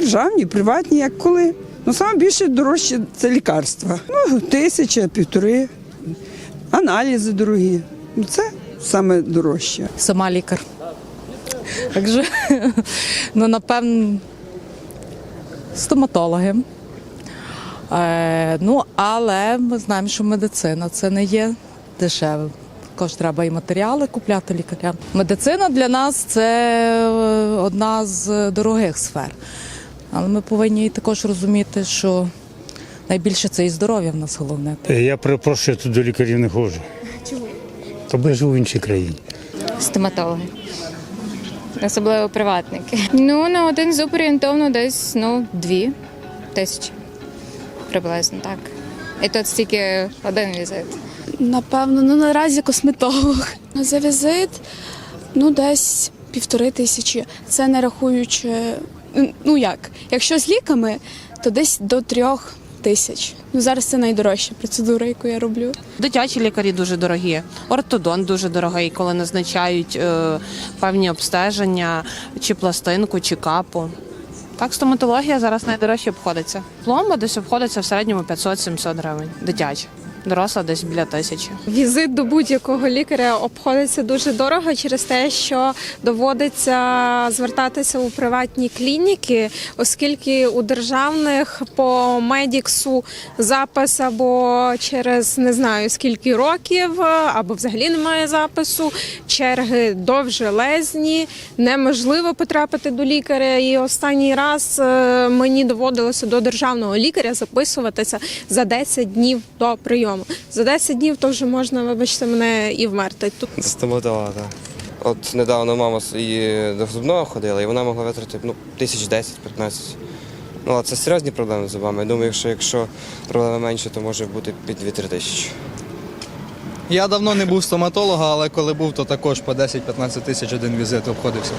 державні, приватні, як коли. Ну, саме більше дорожче це лікарства. Ну, тисяча, півтори, аналізи дорогі. Ну, це саме дорожче. сама лікар. Так же, ну, напевно, стоматологи. Е, ну, але ми знаємо, що медицина це не є дешеве. Також треба і матеріали купляти лікарям. Медицина для нас це е, одна з дорогих сфер. Але ми повинні також розуміти, що найбільше це і здоров'я в нас головне. Е, Я перепрошую, я тут до лікарів не ходжу. Чому? Тобто я живу в іншій країні. стоматологи. Особливо приватники. Ну, на один зуб орієнтовно десь ну, дві тисячі. Приблизно так. І тут стільки один візит. Напевно, ну наразі косметолог. За візит ну десь півтори тисячі. Це не рахуючи, ну як, якщо з ліками, то десь до трьох тисяч. Ну зараз це найдорожча процедура, яку я роблю. Дитячі лікарі дуже дорогі, ортодонт дуже дорогий, коли назначають е, певні обстеження, чи пластинку, чи капу. Так, стоматологія зараз найдорожче обходиться. Пломба десь обходиться в середньому 500-700 гривень. Дитяча. Доросла десь біля тисячі. Візит до будь-якого лікаря обходиться дуже дорого через те, що доводиться звертатися у приватні клініки, оскільки у державних по медіксу запис або через не знаю скільки років, або взагалі немає запису. Черги довжелезні, неможливо потрапити до лікаря. І останній раз е, мені доводилося до державного лікаря записуватися за 10 днів до прийому. За 10 днів то вже можна, вибачте, мене і вмерти. Тут стоматолога, так. От недавно мама її до зубного ходила, і вона могла витратити ну, тисяч 10-15. Ну, а це серйозні проблеми з зубами. Я думаю, що якщо проблеми менше, то може бути під 2-3 тисячі. Я давно не був стоматолога, але коли був, то також по 10-15 тисяч один візит обходився.